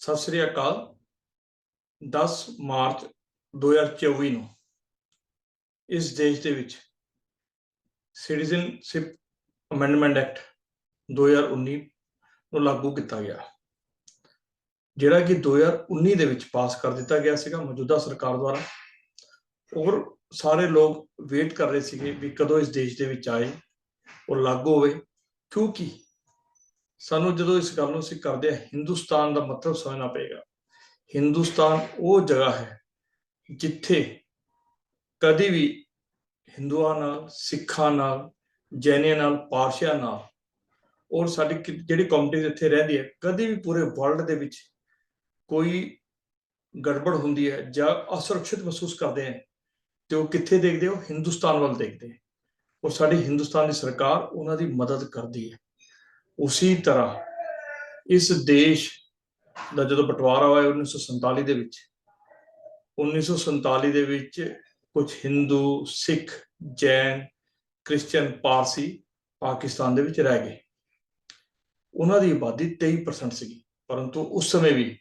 ਸਤਿ ਸ੍ਰੀ ਅਕਾਲ। 10 March 2024 ਨੂੰ ਇਸ ਦੇਸ਼ ਦੇ ਵਿੱਚ ਸਿਟੀਜ਼ਨਸ਼ਿਪ ਅਮੈਂਡਮੈਂਟ ਐਕਟ 2019 ਨੂੰ ਲਾਗੂ ਕੀਤਾ ਗਿਆ। ਜਿਹੜਾ ਕਿ 2019 ਦੇ ਵਿੱਚ ਪਾਸ ਕਰ ਦਿੱਤਾ ਗਿਆ ਸੀਗਾ ਮੌਜੂਦਾ ਸਰਕਾਰ ਦੁਆਰਾ। ਔਰ ਸਾਰੇ ਲੋਕ ਵੇਟ ਕਰ ਰਹੇ ਸੀਗੇ ਵੀ ਕਦੋਂ ਇਸ ਦੇਸ਼ ਦੇ ਵਿੱਚ ਆਏ, ਉਹ ਲਾਗੂ ਹੋਵੇ। ਕਿਉਂਕਿ ਸਾਨੂੰ ਜਦੋਂ ਇਸ ਗੱਲ ਨੂੰ ਅਸੀਂ ਕਰਦੇ ਹਾਂ, ਹਿੰਦੁਸਤਾਨ ਦਾ ਮਤਲਬ ਸਮਝਣਾ ਪਏਗਾ। ਹਿੰਦੁਸਤਾਨ ਉਹ ਜਗ੍ਹਾ ਹੈ ਜਿੱਥੇ ਕਦੀ ਵੀ ਹਿੰਦੂਆਂ ਨਾਲ, ਸਿੱਖਾਂ ਨਾਲ, ਜੈਨੀਆਂ ਨਾਲ, ਪਾਰਸ਼ੀਆਂ ਨਾਲ ਔਰ ਸਾਡੀ ਕਿ- ਜਿਹੜੀ ਕਮਿਊਨਿਟੀ ਇੱਥੇ ਰਹਿੰਦੀ ਹੈ, ਕਦੀ ਵੀ ਪੂਰੇ ਵਰਲਡ ਦੇ ਵਿੱਚ ਕੋਈ ਗੜਬੜ ਹੁੰਦੀ ਹੈ ਜਾਂ ਅਸੁਰੱਖਿਅਤ ਮਹਿਸੂਸ ਕਰਦੇ ਹੈ। ਤੇ ਉਹ ਕਿੱਥੇ ਦੇਖਦੇ ਹੋ? ਹਿੰਦੁਸਤਾਨ ਵੱਲ ਦੇਖਦੇ ਹੈ ਔਰ ਸਾਡੀ ਹਿੰਦੁਸਤਾਨ ਦੀ ਸਰਕਾਰ ਉਹਨਾਂ ਦੀ ਮਦਦ ਕਰਦੀ ਹੈ। ਉਸੇ ਤਰ੍ਹਾਂ ਇਸ ਦੇਸ਼ ਦਾ ਜਦੋਂ ਬਟਵਾਰਾ ਹੋਇਆ 1947 ਦੇ ਵਿੱਚ 1947 ਦੇ ਵਿੱਚ ਕੁਝ ਹਿੰਦੂ, ਸਿੱਖ, ਜੈਨ ਕ੍ਰਿਸਚੀਅਨ ਪਾਰਸੀ, ਪਾਕਿਸਤਾਨ ਦੇ ਵਿੱਚ ਰਹਿ ਗਏ। ਉਹਨਾਂ ਦੀ ਆਬਾਦੀ 23% ਸੀਗੀ, ਪਰੰਤੂ ਉਸ ਸਮੇਂ ਵੀ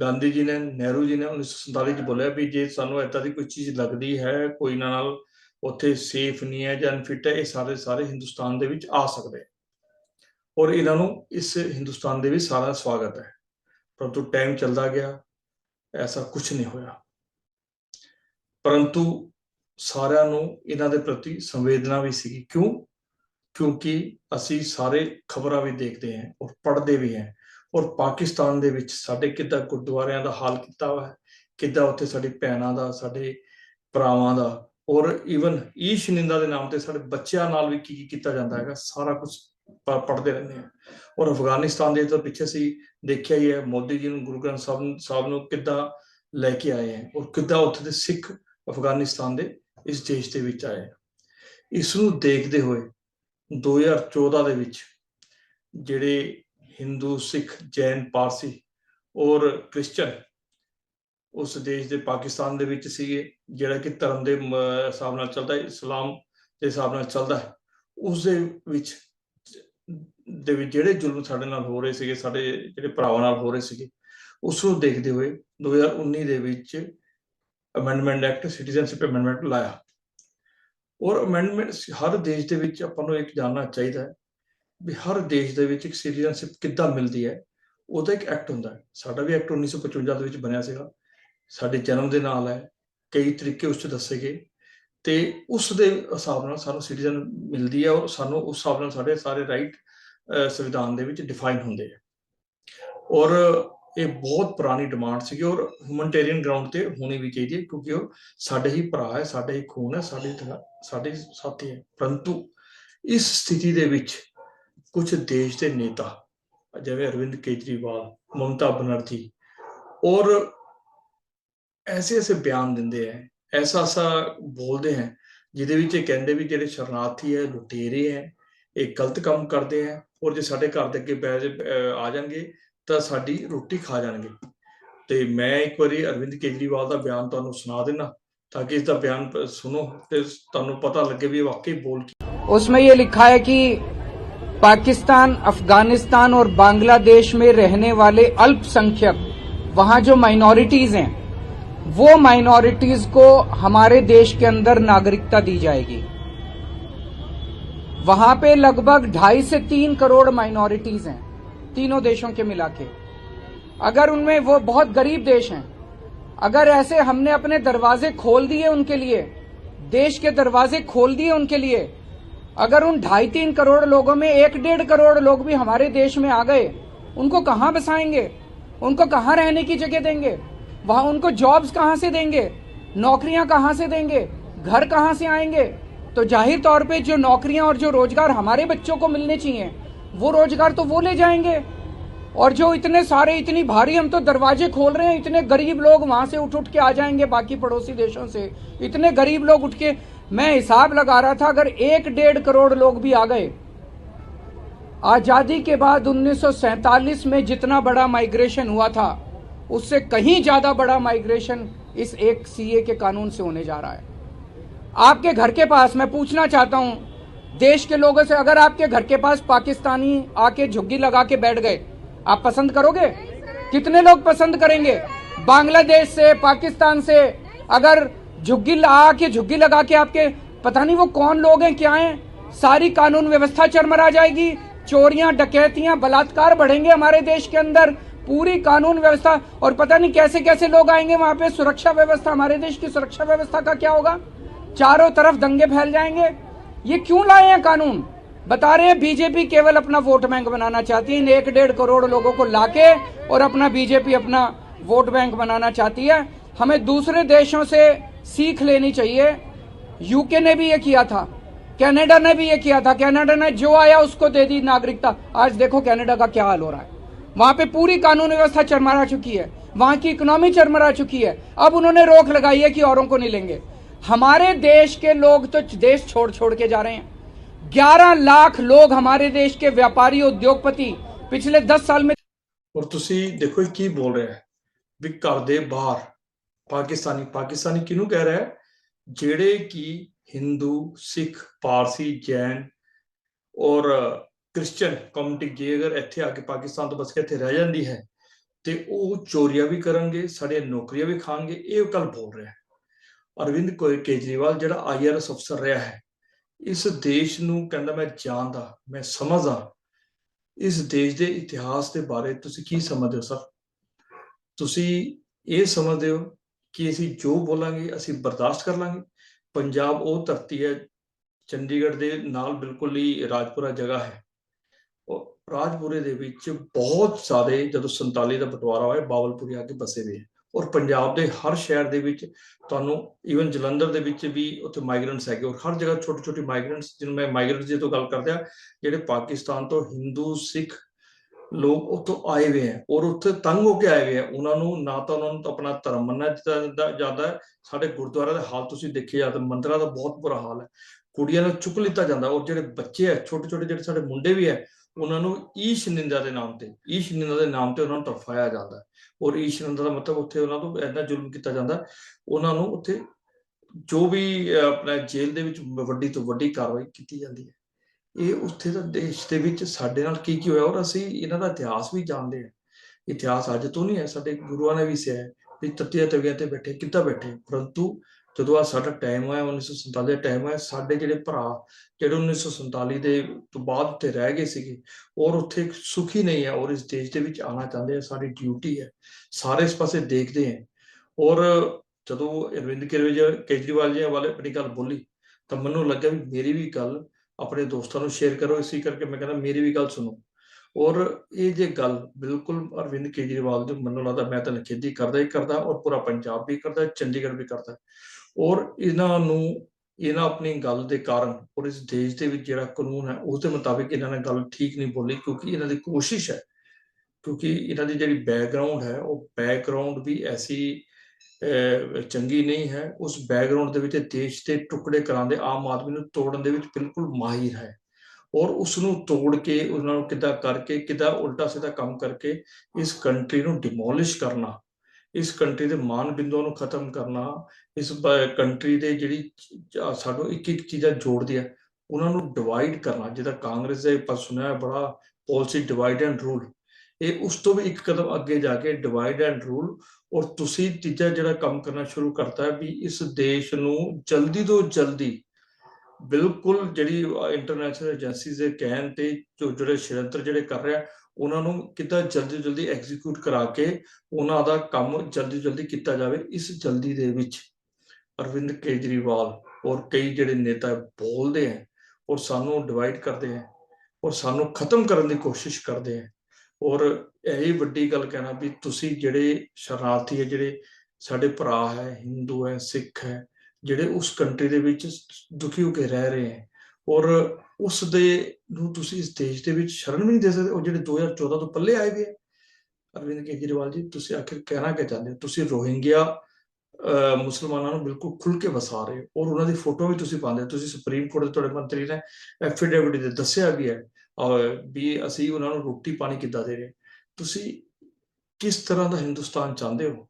ਗਾਂਧੀ ਜੀ ਨੇ, ਨਹਿਰੂ ਜੀ ਨੇ 1947 ਚ ਬੋਲਿਆ ਵੀ ਜੇ ਸਾਨੂੰ ਏਦਾਂ ਦੀ ਕੋਈ ਚੀਜ਼ ਲੱਗਦੀ ਹੈ, ਕੋਈ ਇਹਨਾਂ ਨਾਲ ਉੱਥੇ ਸੇਫ ਨਹੀਂ ਹੈ ਜਾਂ ਅਨਫਿਟ ਹੈ, ਇਹ ਸਾਰੇ ਸਾਰੇ ਹਿੰਦੁਸਤਾਨ ਦੇ ਵਿੱਚ ਆ ਸਕਦੇ ਔਰ ਇਹਨਾਂ ਨੂੰ ਇਸ ਹਿੰਦੁਸਤਾਨ ਦੇ ਵਿੱਚ ਸਾਰਾ ਸਵਾਗਤ ਹੈ। ਪਰੰਤੂ ਟਾਈਮ ਚੱਲਦਾ ਗਿਆ, ਐਸਾ ਕੁਝ ਨਹੀਂ ਹੋਇਆ। ਪਰੰਤੂ ਸਾਰਿਆਂ ਨੂੰ ਇਹਨਾਂ ਦੇ ਪ੍ਰਤੀ ਸੰਵੇਦਨਾ ਵੀ ਸੀਗੀ। ਕਿਉਂ? ਕਿਉਂਕਿ ਅਸੀਂ ਸਾਰੇ ਖਬਰਾਂ ਵੀ ਦੇਖਦੇ ਹਾਂ ਔਰ ਪੜ੍ਹਦੇ ਵੀ ਹਾਂ। ਔਰ ਪਾਕਿਸਤਾਨ ਦੇ ਵਿੱਚ ਸਾਡੇ ਕਿੱਦਾਂ ਗੁਰਦੁਆਰਿਆਂ ਦਾ ਹਾਲ ਕੀਤਾ ਹੋਇਆ ਹੈ, ਕਿੱਦਾਂ ਉੱਥੇ ਸਾਡੀ ਭੈਣਾਂ ਦਾ, ਸਾਡੇ ਭਰਾਵਾਂ ਦਾ, ਔਰ ਈਵਨ ਈਸ਼ ਨਿੰਦਾ ਦੇ ਨਾਮ ਤੇ ਸਾਡੇ ਬੱਚਿਆਂ ਨਾਲ ਵੀ ਕੀ ਕੀ ਕੀਤਾ ਜਾਂਦਾ ਹੈਗਾ, ਸਾਰਾ ਕੁਝ ਪੜ੍ਹਦੇ ਰਹਿੰਦੇ ਹਾਂ ਔਰ ਅਫਗਾਨਿਸਤਾਨ ਦੇ ਤੋਂ ਪਿੱਛੇ ਸੀ ਦੇਖਿਆ ਹੀ ਹੈ, ਮੋਦੀ ਜੀ ਨੂੰ, ਗੁਰੂ ਗ੍ਰੰਥ ਸਾਹਿਬ ਸਾਹਿਬ ਨੂੰ ਕਿੱਦਾਂ ਲੈ ਕੇ ਆਏ ਹੈ, ਔਰ ਕਿੱਦਾਂ ਉੱਥੇ ਦੇ ਸਿੱਖ ਅਫਗਾਨਿਸਤਾਨ ਦੇ ਇਸ ਦੇਸ਼ ਦੇ ਵਿੱਚ ਆਏ ਹੈ। ਇਸ ਨੂੰ ਦੇਖਦੇ ਹੋਏ 2014 ਦੇ ਵਿੱਚ ਜਿਹੜੇ ਹਿੰਦੂ, ਸਿੱਖ, ਜੈਨ, ਪਾਰਸੀ ਔਰ ਕ੍ਰਿਸਚਨ ਉਸ ਦੇਸ਼ ਦੇ ਪਾਕਿਸਤਾਨ ਦੇ ਵਿੱਚ ਸੀਗੇ, ਜਿਹੜਾ ਕਿ ਧਰਮ ਦੇ ਹਿਸਾਬ ਨਾਲ ਚੱਲਦਾ ਹੈ, ਇਸਲਾਮ ਦੇ ਹਿਸਾਬ ਨਾਲ ਚੱਲਦਾ ਹੈ। ਉਸ ਦੇ ਵਿੱਚ ਦੇ ਵਿੱਚ ਜਿਹੜੇ ਜ਼ੁਲਮ ਸਾਡੇ ਨਾਲ ਹੋ ਰਹੇ ਸੀਗੇ, ਸਾਡੇ ਜਿਹੜੇ ਭਰਾਵਾਂ ਨਾਲ ਹੋ ਰਹੇ ਸੀਗੇ, ਉਸ ਨੂੰ ਦੇਖਦੇ ਹੋਏ 2019 ਦੇ ਵਿੱਚ ਅਮੈਂਡਮੈਂਟ ਐਕਟ ਸਿਟੀਜ਼ਨਸ਼ਿਪ ਅਮੈਂਡਮੈਂਟ ਲਾਇਆ। ਔਰ ਅਮੈਂਡਮੈਂਟ ਹਰ ਦੇਸ਼ ਦੇ ਵਿੱਚ ਆਪਾਂ ਨੂੰ ਇੱਕ ਜਾਨਣਾ ਚਾਹੀਦਾ ਹੈ ਵੀ ਹਰ ਦੇਸ਼ ਦੇ ਵਿੱਚ ਇੱਕ ਸਿਟੀਜ਼ਨਸ਼ਿਪ ਕਿੱਦਾਂ ਮਿਲਦੀ ਹੈ, ਉਹਦਾ ਇੱਕ ਐਕਟ ਹੁੰਦਾ ਹੈ। ਸਾਡਾ ਵੀ ਐਕਟ 1955 ਦੇ ਵਿੱਚ ਬਣਿਆ ਸੀਗਾ। ਸਾਡੇ ਜਨਮ ਦੇ ਨਾਲ ਹੈ, ਕਈ ਤਰੀਕੇ ਉਸ 'ਚ ਦੱਸੇ ਗਏ। ਤੇ ਉਸ ਦੇ ਹਿਸਾਬ ਨਾਲ ਸਾਨੂੰ ਸਿਟੀਜ਼ਨ ਮਿਲਦੀ ਹੈ ਔਰ ਸਾਨੂੰ ਉਸ ਹਿਸਾਬ ਨਾਲ ਸਾਡੇ ਸਾਰੇ ਰਾਈਟ ਸੰਵਿਧਾਨ ਦੇ ਵਿੱਚ ਡਿਫਾਈਨ ਹੁੰਦੇ ਆ। ਔਰ ਇਹ ਬਹੁਤ ਪੁਰਾਣੀ ਡਿਮਾਂਡ ਸੀਗੀ ਔਰ ਹਿਊਮਨਟੇਰੀਅਨ ਗਰਾਊਂਡ ਤੇ ਹੋਣੀ ਵੀ ਚਾਹੀਦੀ ਹੈ ਕਿਉਂਕਿ ਉਹ ਸਾਡੇ ਹੀ ਭਰਾ ਹੈ, ਸਾਡੇ ਹੀ ਖੂਨ ਹੈ, ਸਾਡੇ ਤਰ੍ਹਾਂ- ਸਾਡੇ ਸਾਥੀ ਹੈ। ਪਰੰਤੂ ਇਸ ਸਥਿਤੀ ਦੇ ਵਿੱਚ ਕੁਝ ਦੇਸ਼ ਦੇ ਨੇਤਾ ਜਿਵੇਂ ਅਰਵਿੰਦ ਕੇਜਰੀਵਾਲ ਮਮਤਾ ਬਨਰਜੀ ਔਰ ਐਸੇ ਐਸੇ ਬਿਆਨ ਦਿੰਦੇ ਹੈ ਐਸਾ ਐਸਾ ਬੋਲਦੇ ਹੈ ਜਿਹਦੇ ਵਿੱਚ ਇਹ ਕਹਿੰਦੇ ਵੀ ਜਿਹੜੇ ਸ਼ਰਨਾਰਥੀ ਹੈ ਲੁਟੇਰੇ ਹੈ ਇਹ ਗਲਤ ਕੰਮ ਕਰਦੇ ਹੈ ਔਰ ਜੇ ਸਾਡੇ ਘਰ ਦੇ ਅੱਗੇ ਬਹਿ ਜਾ- ਅਹ ਆ ਜਾਣਗੇ ਤਾਂ ਸਾਡੀ ਰੋਟੀ ਖਾ ਜਾਣਗੇ ਤੇ ਮੈਂ ਇੱਕ ਵਾਰੀ ਅਰਵਿੰਦ ਕੇਜਰੀਵਾਲ ਦਾ ਬਿਆਨ ਤੁਹਾਨੂੰ ਸੁਣਾ ਦੇਣਾ ਤਾਂ ਕਿ ਇਸ ਦਾ ਬਿਆਨ ਪ- ਸੁਣੋ ਤੇ ਤੁਹਾਨੂੰ ਪਤਾ ਲੱਗੇ ਵੀ ਇਹ ਵਾਕਈ ਬੋਲ ਕੀ उसमें ये लिखा है कि पाकिस्तान, अफ़गानिस्तान और बांग्लादेश में रहने वाले अल्पसंख्यक, वहाँ जो माइनॉरिटीज हैं, वो माइनॉरिटीज को हमारे देश के अंदर नागरिकता दी जाएगी। वहाँ पे लगभग ढाई से तीन करोड़ माइनॉरिटीज हैं, तीनों देशों के मिला के। अगर उनमें वो बहुत गरीब देश हैं, अगर ऐसे हमने अपने दरवाजे खोल दिए उनके लिए, देश के दरवाजे खोल दिए उनके लिए अगर उन ढाई तीन करोड़ लोगों में एक डेढ़ करोड़ लोग भी हमारे देश में आ गए, उनको कहाँ बसाएँगे? उनको कहाँ रहने की जगह देंगे? वहाँ उनको जॉब्स कहाँ से देंगे? नौकरियाँ कहाँ से देंगे? घर कहाँ से आएँगे? तो ज़ाहिर तौर पे जो नौकरियाँ और जो रोज़गार हमारे बच्चों को मिलने चाहिए, वो रोज़गार तो वो ले जाएँगे। और जो इतने सारे, इतनी भारी हम तो दरवाजे खोल रहे हैं, इतने गरीब लोग वहाँ से उठ उठ के आ जाएँगे बाकी पड़ोसी देशों से। इतने गरीब लोग उठ के मैं हिसाब लगा रहा था अगर एक डेढ़ करोड़ लोग भी आ गए। आज़ादी के बाद 1947 में जितना बड़ा माइग्रेशन हुआ था, उससे कहीं ज़्यादा बड़ा माइग्रेशन इस एक सीए के कानून से होने जा रहा है। आपके घर के पास, मैं पूछना चाहता हूँ, देश के लोगों से, अगर आपके घर के पास पाकिस्तानी आके झुग्गी लगा के बैठ गए, आप पसंद करोगे? कितने लोग पसंद करेंगे? बांग्लादेश से, पाकिस्तान से, अगर झुग्गी आके झुग्गी लगा के आपके, पता नहीं वो कौन लोग हैं, क्या हैं? सारी कानून व्यवस्था चरमरा जाएगी। चोरियाँ, डकैतियाँ, बलात्कार बढ़ेंगे हमारे देश के अंदर। पूरी कानून व्यवस्था, और पता नहीं कैसे कैसे लोग आएँगे वहाँ पे? सुरक्षा व्यवस्था, हमारे देश की सुरक्षा व्यवस्था का क्या होगा? चारों तरफ़ दंगे फैल जाएँगे। ये क्यों लाए हैं कानून? बता रहे हैं, बीजेपी केवल अपना वोट बैंक बनाना चाहती है। एक डेढ़ करोड़ लोगों को लाके और अपना बीजेपी अपना वोट बैंक बनाना चाहती है। हमें दूसरे देशों से सीख लेनी चाहिए यूके ने भी ये किया था कनाडा ने भी ये किया था कनाडा ने जो आया उसको दे दी नागरिकता आज देखो कनाडा का क्या हाल हो रहा है वहां पे पूरी कानून व्यवस्था चरमरा चुकी है वहां की इकोनॉमी चरमरा चुकी है अब उन्होंने रोक लगाई है कि औरों को नहीं लेंगे हमारे देश के लोग तो देश छोड़ छोड़ के जा रहे हैं 11 लाख लोग हमारे देश के व्यापारी उद्योगपति पिछले 10 साल में ਔਰ ਤੁਸੀਂ ਦੇਖੋ ਇਹ ਕੀ ਬੋਲ ਰਿਹਾ ਹੈ ਵੀ ਘਰ ਦੇ ਬਾਹਰ ਪਾਕਿਸਤਾਨੀ ਪਾਕਿਸਤਾਨੀ ਕਿਹਨੂੰ ਕਹਿ ਰਿਹਾ ਹੈ? ਜਿਹੜੇ ਕਿ ਹਿੰਦੂ ਸਿੱਖ ਪਾਰਸੀ ਜੈਨ ਔਰ ਕ੍ਰਿਸਚੀਅਨ ਕਮਿਊਨਿਟੀ ਜੇ ਅਗਰ ਇੱਥੇ ਆ ਕੇ ਪਾਕਿਸਤਾਨ ਤੋਂ ਬਸ ਕੇ ਇੱਥੇ ਰਹਿ ਜਾਂਦੀ ਹੈ, ਤੇ ਉਹ ਚੋਰੀਆਂ ਵੀ ਕਰਨਗੇ ਸਾਡੀਆਂ ਨੌਕਰੀਆਂ ਵੀ ਖਾਣਗੇ, ਇਹ ਗੱਲ ਬੋਲ ਰਿਹਾ ਹੈ। ਅਰਵਿੰਦ ਕੇਜਰੀਵਾਲ ਜਿਹੜਾ ਆਈਆਰਐਸ ਅਫਸਰ ਰਿਹਾ ਹੈ, ਇਸ ਦੇਸ਼ ਨੂੰ ਕਹਿੰਦਾ ਮੈਂ ਜਾਣਦਾ, ਮੈਂ ਸਮਝਦਾ, ਇਸ ਦੇਸ਼ ਦੇ ਇਤਿਹਾਸ ਦੇ ਬਾਰੇ ਤੁਸੀਂ ਕੀ ਸਮਝਦੇ ਹੋ ਸਰ? ਤੁਸੀਂ ਇਹ ਸਮਝਦੇ ਹੋ ਕਿ ਅਸੀਂ ਜੋ ਬੋਲਾਂਗੇ, ਅਸੀਂ ਬਰਦਾਸ਼ਤ ਕਰ ਲਾਂਗੇ। ਪੰਜਾਬ ਉਹ ਧਰਤੀ ਹੈ, ਚੰਡੀਗੜ੍ਹ ਦੇ ਨਾਲ ਬਿਲਕੁਲ ਹੀ ਰਾਜਪੁਰਾ ਜਗ੍ਹਾ ਹੈ। ਉਹ ਰਾਜਪੁਰੇ ਦੇ ਵਿੱਚ ਬਹੁਤ ਸਾਰੇ ਜਦੋਂ 47 ਦਾ ਬਟਵਾਰਾ ਹੋਇਆ, ਬਾਵਲਪੁਰੀ ਆ ਕੇ ਬਸੇ ਹੋਏ। ਹੈ ਔਰ ਪੰਜਾਬ ਦੇ ਹਰ ਸ਼ਹਿਰ ਦੇ ਵਿੱਚ ਤੁਹਾਨੂੰ ਈਵਨ ਜਲੰਧਰ ਦੇ ਵਿੱਚ ਵੀ ਉੱਥੇ ਮਾਈਗ੍ਰੈਂਟਸ ਹੈਗੇ। ਔਰ ਹਰ ਜਗ੍ਹਾ ਛੋਟੇ ਛੋਟੇ ਮਾਈਗ੍ਰੈਂਟਸ ਜਿਹਨੂੰ ਮੈਂ ਮਾਈਗ੍ਰੈਂਟਸ ਦੀ ਤੋਂ ਗੱਲ ਕਰਦਿਆ, ਜਿਹੜੇ ਪਾਕਿਸਤਾਨ ਤੋਂ ਹਿੰਦੂ, ਸਿੱਖ ਲੋਕ ਉੱਥੋਂ ਆਏ ਹੋਏ ਹੈ ਔਰ ਉੱਥੇ ਤੰਗ ਹੋ ਕੇ ਆਏ ਹੋਏ ਹੈ ਉਹਨਾਂ ਨੂੰ ਨਾ ਤਾਂ ਉਹਨਾਂ ਨੂੰ ਆਪਣਾ ਧਰਮ ਮੰਨਣਾ ਜਾਂਦਾ ਜਾਂਦਾ ਹੈ। ਸਾਡੇ ਗੁਰਦੁਆਰਾ ਦਾ ਹਾਲ ਤੁਸੀਂ ਦੇਖਿਆ ਜਾਂ ਤਾਂ ਮੰਦਰਾਂ ਦਾ ਬਹੁਤ ਬੁਰਾ ਹਾਲ ਹੈ। ਕੁੜੀਆਂ ਨੂੰ ਚੁੱਕ ਲਿੱਤਾ ਜਾਂਦਾ ਔਰ ਜਿਹੜੇ ਬੱਚੇ ਹੈ ਛੋਟੇ ਛੋਟੇ ਜਿਹੜੇ ਸਾਡੇ ਮੁੰਡੇ ਵੀ ਹੈ ਉਹਨਾਂ ਨੂੰ ਈਸ਼ ਨਿੰਦਾ ਦੇ ਨਾਮ ਤੇ ਈਸ਼ ਨਿੰਦਾ ਦੇ ਨਾਮ ਤੇ ਉਹਨਾਂ ਨੂੰ ਤੜਫਾਇਆ ਜਾਂਦਾ ਹੈ। ਔਰ ਈਸ਼ ਨਿੰਦਾ ਦਾ ਮਤਲਬ ਉੱਥੇ ਉਹਨਾਂ ਤੋਂ ਇੰਨਾ ਜ਼ੁਲਮ ਕੀਤਾ ਜਾਂਦਾ ਉਹਨਾਂ ਨੂੰ ਉੱਥੇ ਜੋ ਵੀ ਆਪਣਾ ਜੇਲ੍ਹ ਦੇ ਵਿੱਚ ਵੱਡੀ ਤੋਂ ਵੱਡੀ ਕਾਰਵਾਈ ਕੀਤੀ ਜਾਂਦੀ ਹੈ। ਇਹ ਉੱਥੇ ਦਾ ਦੇਸ਼ ਦੇ ਵਿੱਚ ਸਾਡੇ ਨਾਲ ਕੀ ਕੀ ਹੋਇਆ ਔਰ ਅਸੀਂ ਇਹਨਾਂ ਦਾ ਇਤਿਹਾਸ ਵੀ ਜਾਣਦੇ ਹਾਂ। ਇਤਿਹਾਸ ਅੱਜ ਤੋਂ ਨਹੀਂ ਹੈ, ਸਾਡੇ ਗੁਰੂਆਂ ਨੇ ਵੀ ਸਿਆ ਹੈ ਵੀ ਤੱਤੀਆਂ ਤਵੀਆਂ ਤੇ ਬੈਠੇ, ਕਿੱਦਾਂ ਬੈਠੇ। ਪਰੰਤੂ ਜਦੋਂ ਆ ਸਾਡਾ ਟਾਈਮ ਆਇਆ 1947 ਦਾ ਟਾਈਮ ਆਇਆ ਸਾਡੇ ਜਿਹੜੇ ਭਰਾ ਜਿਹੜੇ 1947 ਦੇ ਤੋਂ ਬਾਅਦ ਉੱਥੇ ਰਹਿ ਗਏ ਸੀਗੇ, ਔਰ ਉੱਥੇ ਸੁਖੀ ਨਹੀਂ ਹੈ, ਔਰ ਇਸ ਦੇਸ਼ ਦੇ ਵਿੱਚ ਆਉਣਾ ਚਾਹੁੰਦੇ ਆ, ਸਾਡੀ ਡਿਊਟੀ ਹੈ। ਸਾਰੇ ਇਸ ਪਾਸੇ ਦੇਖਦੇ ਹੈ। ਔਰ ਜਦੋਂ ਅਰਵਿੰਦ ਕੇਜਰੀਵਾਲ ਕੇਜਰੀਵਾਲ ਜੀ ਵਾਲੇ ਆਪਣੀ ਗੱਲ ਬੋਲੀ, ਤਾਂ ਮੈਨੂੰ ਲੱਗਿਆ ਵੀ ਮੇਰੀ ਵੀ ਗੱਲ ਆਪਣੇ ਦੋਸਤਾਂ ਨੂੰ ਸ਼ੇਅਰ ਕਰੋ, ਇਸੇ ਕਰਕੇ ਮੈਂ ਕਹਿੰਦਾ ਮੇਰੀ ਵੀ ਗੱਲ ਸੁਣੋ। ਔਰ ਇਹ ਜੇ ਗੱਲ ਬਿਲਕੁਲ ਅਰਵਿੰਦ ਕੇਜਰੀਵਾਲ ਦੇ ਮੈਨੂੰ ਲੱਗਦਾ ਮੈਂ ਤਾਂ ਨਿਖੇਧੀ ਕਰਦਾ ਹੀ ਕਰਦਾ ਔਰ ਪੂਰਾ ਪੰਜਾਬ ਵੀ ਕਰਦਾ, ਚੰਡੀਗੜ੍ਹ ਵੀ ਕਰਦਾ। ਔਰ ਇਹਨਾਂ ਨੂੰ, ਇਹਨਾਂ ਆਪਣੀ ਗੱਲ ਦੇ ਕਾਰਨ ਔਰ ਇਸ ਦੇਸ਼ ਦੇ ਵਿੱਚ ਜਿਹੜਾ ਕਾਨੂੰਨ ਹੈ, ਉਸ ਦੇ ਮੁਤਾਬਿਕ ਇਹਨਾਂ ਨੇ ਗੱਲ ਠੀਕ ਨਹੀਂ ਬੋਲੀ ਕਿਉਂਕਿ ਇਹਨਾਂ ਦੀ ਕੋਸ਼ਿਸ਼ ਹੈ। ਕਿਉਂਕਿ ਇਹਨਾਂ ਦੀ ਜਿਹੜੀ ਬੈਕਗ੍ਰਾਉਂਡ ਹੈ, ਉਹ ਬੈਕਗ੍ਰਾਉਂਡ ਵੀ ਐਸੀ ਚੰਗੀ ਨਹੀਂ ਹੈ, ਉਸ ਬੈਕਗ੍ਰਾਉਂਡ ਦੇ ਵਿੱਚ ਦੇਸ਼ ਦੇ ਟੁਕੜੇ ਕਰਾਉਂਦੇ ਆਮ ਆਦਮੀ ਨੂੰ ਤੋੜਨ ਦੇ ਵਿੱਚ ਬਿਲਕੁਲ ਮਾਹਿਰ ਹੈ। ਔਰ ਉਸ ਨੂੰ ਤੋੜ ਕੇ ਉਹਨਾਂ ਨੂੰ ਕਿੱਦਾਂ ਕਰਕੇ, ਕਿੱਦਾਂ ਉਲਟਾ ਸਿੱਧਾ ਕੰਮ ਕਰਕੇ ਇਸ ਕੰਟਰੀ ਨੂੰ ਡਿਮੋਲਿਸ਼ ਕਰਨਾ, ਇਸ ਕੰਟਰੀ ਦੇ ਮਾਨ ਬਿੰਦੂਆਂ ਨੂੰ ਖਤਮ ਕਰਨਾ, ਇਸ ਕੰਟਰੀ ਦੇ ਜਿਹੜੀ ਚ- ਸਾਨੂੰ ਇੱਕ ਇੱਕ ਚੀਜ਼ਾਂ ਜੋੜਦੀ ਹੈ ਉਹਨਾਂ ਨੂੰ ਡਿਵਾਈਡ ਕਰਨਾ। ਜਿਹਦਾ ਕਾਂਗਰਸ ਦੇ ਆਪਾਂ ਸੁਣਿਆ ਬੜਾ ਪਾਲਿਸੀ ਡਿਵਾਈਡ ਐਂਡ ਰੂਲ ਇਹ ਉਸ ਤੋਂ ਵੀ ਇੱਕ ਕਦਮ ਅੱਗੇ ਜਾ ਕੇ ਡਿਵਾਈਡ ਐਂਡ ਰੂਲ ਔਰ ਤੁਸੀਂ ਤੀਜਾ ਜਿਹੜਾ ਕੰਮ ਕਰਨਾ ਸ਼ੁਰੂ ਕਰਤਾ ਵੀ ਇਸ ਦੇਸ਼ ਨੂੰ ਜਲਦੀ ਤੋਂ ਜਲਦੀ ਬਿਲਕੁਲ ਜਿਹੜੀ ਇੰਟਰਨੈਸ਼ਨਲ ਏਜੰਸੀਜ਼ ਦੇ ਕਹਿਣ ਤੇ ਜੋ ਜਿਹੜੇ ਸ਼ਰੰਤਰ ਜਿਹੜੇ ਕਰ ਰਿਹਾ, ਉਹਨਾਂ ਨੂੰ ਕਿੱਦਾਂ ਜਲਦੀ ਜਲਦੀ ਐਗਜ਼ੀਕਿਊਟ ਕਰਾ ਕੇ ਉਹਨਾਂ ਦਾ ਕੰਮ ਜਲਦੀ ਜਲਦੀ ਕੀਤਾ ਜਾਵੇ ਇਸ ਜਲਦੀ ਦੇ ਵਿੱਚ। ਅਰਵਿੰਦ ਕੇਜਰੀਵਾਲ ਔਰ ਕਈ ਜਿਹੜੇ ਨੇਤਾ ਬੋਲਦੇ ਹੈ ਔਰ ਸਾਨੂੰ ਡਿਵਾਈਡ ਕਰਦੇ ਹੈ ਔਰ ਸਾਨੂੰ ਖਤਮ ਕਰਨ ਦੀ ਕੋਸ਼ਿਸ਼ ਕਰਦੇ ਹੈ ਔਰ ਇਹ ਵੱਡੀ ਗੱਲ ਕਹਿਣਾ ਵੀ ਤੁਸੀਂ ਜਿਹੜੇ ਸ਼ਰਨਾਰਥੀ ਹੈ ਜਿਹੜੇ ਸਾਡੇ ਭਰਾ ਹੈ ਹਿੰਦੂ ਹੈ ਸਿੱਖ ਹੈ ਜਿਹੜੇ ਉਸ ਕੰਟਰੀ ਦੇ ਵਿੱਚ ਦੁਖੀ ਹੋ ਕੇ ਰਹਿ ਰਹੇ ਹੈ ਔਰ ਉਸ ਦੇ ਨੂੰ ਤੁਸੀਂ ਇਸ ਦੇਸ਼ ਦੇ ਵਿੱਚ ਸ਼ਰਨ ਵੀ ਨਹੀਂ ਦੇ ਸਕਦੇ ਉਹ ਜਿਹੜੇ 2014 ਤੋਂ ਪੱਲੇ ਆਏ ਵੀ ਹੈ। ਅਰਵਿੰਦ ਕੇਜਰੀਵਾਲ ਜੀ ਤੁਸੀਂ ਆਖਿਰ ਕਹਿਣਾ ਕੀ ਚਾਹੁੰਦੇ ਹੋ? ਤੁਸੀਂ ਰੋਹਿੰਗਿਆ ਅਹ, ਮੁਸਲਮਾਨਾਂ ਨੂੰ ਬਿਲਕੁਲ ਖੁੱਲ ਕੇ ਵਸਾ ਰਹੇ ਹੋ ਔਰ ਉਹਨਾਂ ਦੀ ਫੋਟੋ ਵੀ ਤੁਸੀਂ ਪਾਉਂਦੇ ਹੋ। ਤੁਸੀਂ ਸੁਪਰੀਮ ਕੋਰਟ ਦੇ ਤੁਹਾਡੇ ਮੰਤਰੀ ਨੇ ਐਫੀਡੇਵਿਟ ਦੇ ਦੱਸਿਆ ਵੀ ਹੈ ਵੀ ਅਸੀਂ ਉਹਨਾਂ ਨੂੰ ਰੋਟੀ ਪਾਣੀ ਕਿੱਦਾਂ ਦੇ ਰਹੇ? ਤੁਸੀਂ ਕਿਸ ਤਰ੍ਹਾਂ ਦਾ ਹਿੰਦੁਸਤਾਨ ਚਾਹੁੰਦੇ ਹੋ?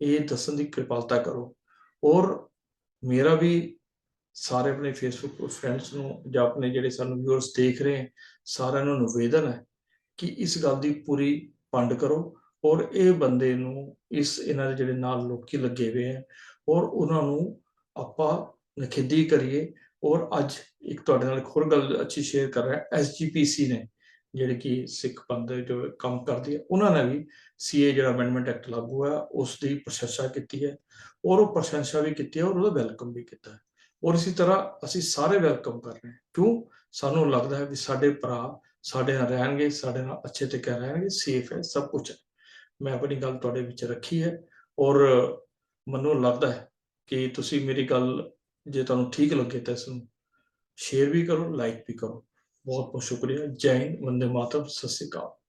ਇਹ ਦੱਸਣ ਦੀ ਕਿਰਪਾਲਤਾ ਕਰੋ। ਔਰ ਮੇਰਾ ਵੀ ਸਾਰੇ ਆਪਣੇ ਫੇਸਬੁੱਕ ਫਰੈਂਡਸ ਨੂੰ ਜਾਂ ਆਪਣੇ ਜਿਹੜੇ ਸਾਨੂੰ ਵਿਊਅਰਸ ਦੇਖ ਰਹੇ ਸਾਰਿਆਂ ਨੂੰ ਨਿਵੇਦਨ ਹੈ ਕਿ ਇਸ ਗੱਲ ਦੀ ਪੂਰੀ ਪੰਡ ਕਰੋ ਔਰ ਇਹ ਬੰਦੇ ਨੂੰ ਇਸ ਇਹਨਾਂ ਦੇ ਜਿਹੜੇ ਨਾਲ ਲੋਕੀ ਲੱਗੇ ਹੋਏ ਹੈ ਔਰ ਉਹਨਾਂ ਨੂੰ ਆਪਾਂ ਨਖੇਦੀ ਕਰੀਏ ਔਰ ਅੱਜ ਇੱਕ ਤੁਹਾਡੇ ਨਾਲ ਇੱਕ ਹੋਰ ਗੱਲ ਅੱਛੀ ਸ਼ੇਅਰ ਕਰ ਰਿਹਾ ਐਸਜੀਪੀਸੀ ਨੇ, ਜਿਹੜੇ ਕਿ ਸਿੱਖ ਪੰਥ ਜੋ ਕੰਮ ਕਰਦੇ ਹੈ, ਉਹਨਾਂ ਨੇ ਵੀ ਸੀਏ ਜਿਹੜਾ ਅਮੈਂਡਮੈਂਟ ਐਕਟ ਲਾਗੂ ਹੈ ਉਸ ਦੀ ਪ੍ਰਸ਼ੰਸਾ ਕੀਤੀ ਹੈ ਔਰ ਉਹ ਪ੍ਰਸ਼ੰਸਾ ਵੀ ਕੀਤੀ ਹੈ ਔਰ ਉਹਦਾ ਵੈਲਕਮ ਵੀ ਕੀਤਾ ਹੈ। ਔਰ ਇਸੇ ਤਰ੍ਹਾਂ ਅਸੀਂ ਸਾਰੇ ਵੈਲਕਮ ਕਰ ਰਹੇ ਹਾਂ। ਕਿਉਂ? ਸਾਨੂੰ ਲੱਗਦਾ ਹੈ ਵੀ ਸਾਡੇ ਭਰਾ ਸਾਡੇ ਨਾਲ ਰਹਿਣਗੇ, ਸਾਡੇ ਨਾਲ ਅੱਛੇ ਤਰੀਕੇ ਨਾਲ ਰਹਿਣਗੇ ਸੇਫ ਹੈ, ਸਭ ਕੁਝ ਹੈ। ਮੈਂ ਆਪਣੀ ਗੱਲ ਤੁਹਾਡੇ ਵਿੱਚ ਰੱਖੀ ਹੈ ਔਰ ਮੈਨੂੰ ਲੱਗਦਾ ਹੈ ਕਿ ਤੁਸੀਂ ਮੇਰੀ ਗੱਲ ਜੇ ਤੁਹਾਨੂੰ ਠੀਕ ਲੱਗੇ ਤਾਂ ਇਸ ਨੂੰ ਸ਼ੇਅਰ ਵੀ ਕਰੋ ਲਾਈਕ ਵੀ ਕਰੋ। ਬਹੁਤ ਬਹੁਤ ਸ਼ੁਕਰੀਆ। ਜੈ ਹਿੰਦ, ਵੰਦੇ ਮਾਤਰਮ। ਸਤਿ ਸ਼੍ਰੀ ਅਕਾਲ।